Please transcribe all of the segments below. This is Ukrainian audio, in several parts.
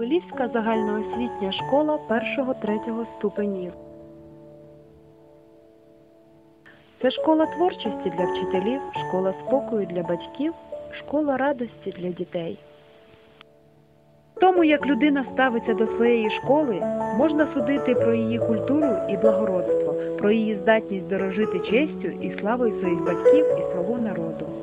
Копилівська загальноосвітня школа 1-3 ступенів. Це школа творчості для вчителів, школа спокою для батьків, школа радості для дітей. Тому, як людина ставиться до своєї школи, можна судити про її культуру і благородство, про її здатність дорожити честю і славою своїх батьків і свого народу.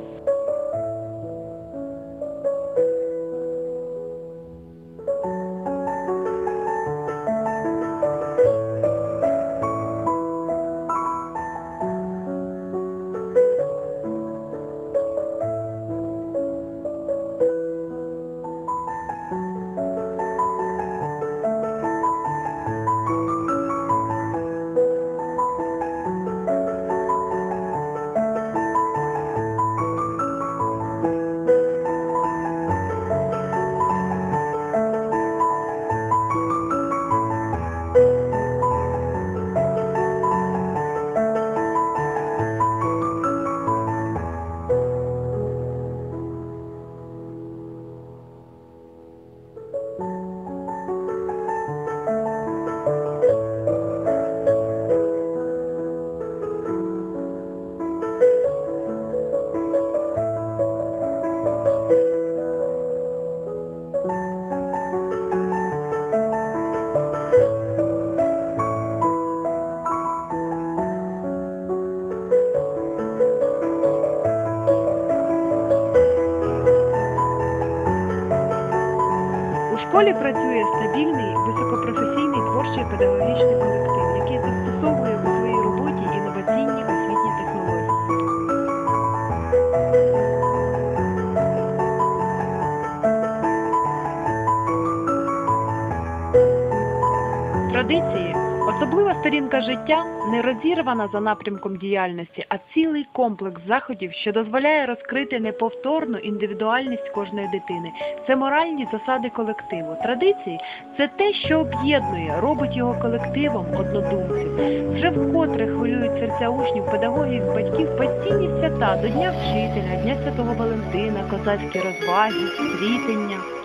Школі працює стабільний, високопрофесійний творчий педагогічний колектив, який застосовує у своїй роботі інноваційні освітні технології. Традиції особлива сторінка життя не розірвана за напрямком діяльності, а цілий комплекс заходів, що дозволяє розкрити неповторну індивідуальність кожної дитини. Це моральні засади колективу. Традиції це те, що об'єднує, робить його колективом однодумців. Вже вкотре хвилюють серця учнів, педагогів, батьків постійні свята до Дня вчителя, Дня Святого Валентина, козацькі розваги, світення.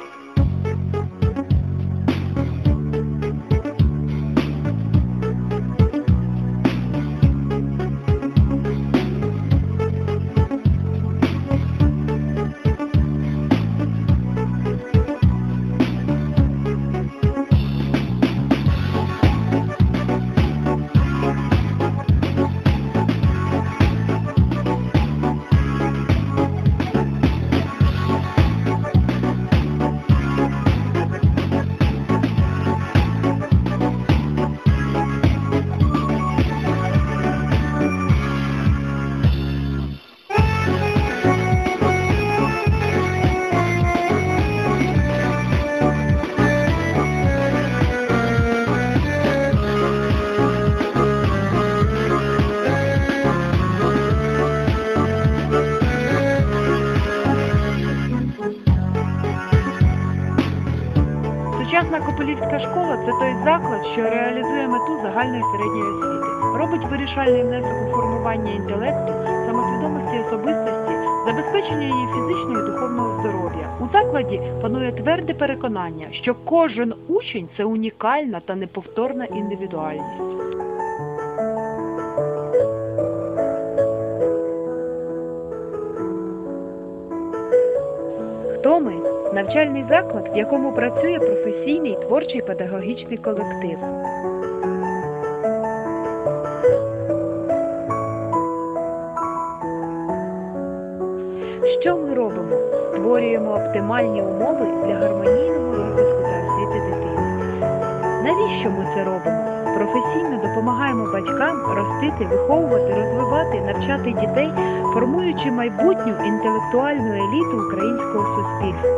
Сучасна Копилівська школа це той заклад, що реалізує мету загальної середньої освіти, робить вирішальний внесок у формування інтелекту, самосвідомості особистості, забезпечення її фізичного і духовного здоров'я. У закладі панує тверде переконання, що кожен учень це унікальна та неповторна індивідуальність. Навчальний заклад, в якому працює професійний творчий педагогічний колектив. Що ми робимо? Створюємо оптимальні умови для гармонійного розвитку та освіти дитини. Навіщо ми це робимо? Допомагаємо батькам ростити, виховувати, розвивати, навчати дітей, формуючи майбутню інтелектуальну еліту українського суспільства.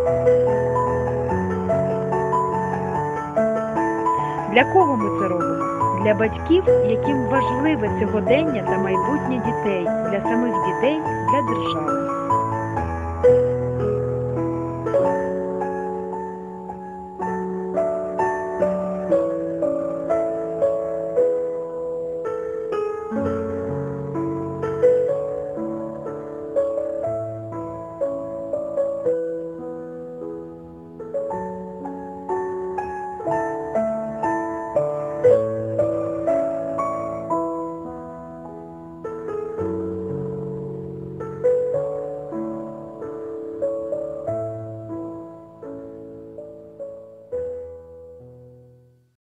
Для кого ми це робимо? Для батьків, яким важливе сьогодення та майбутнє дітей, для самих дітей, для держави.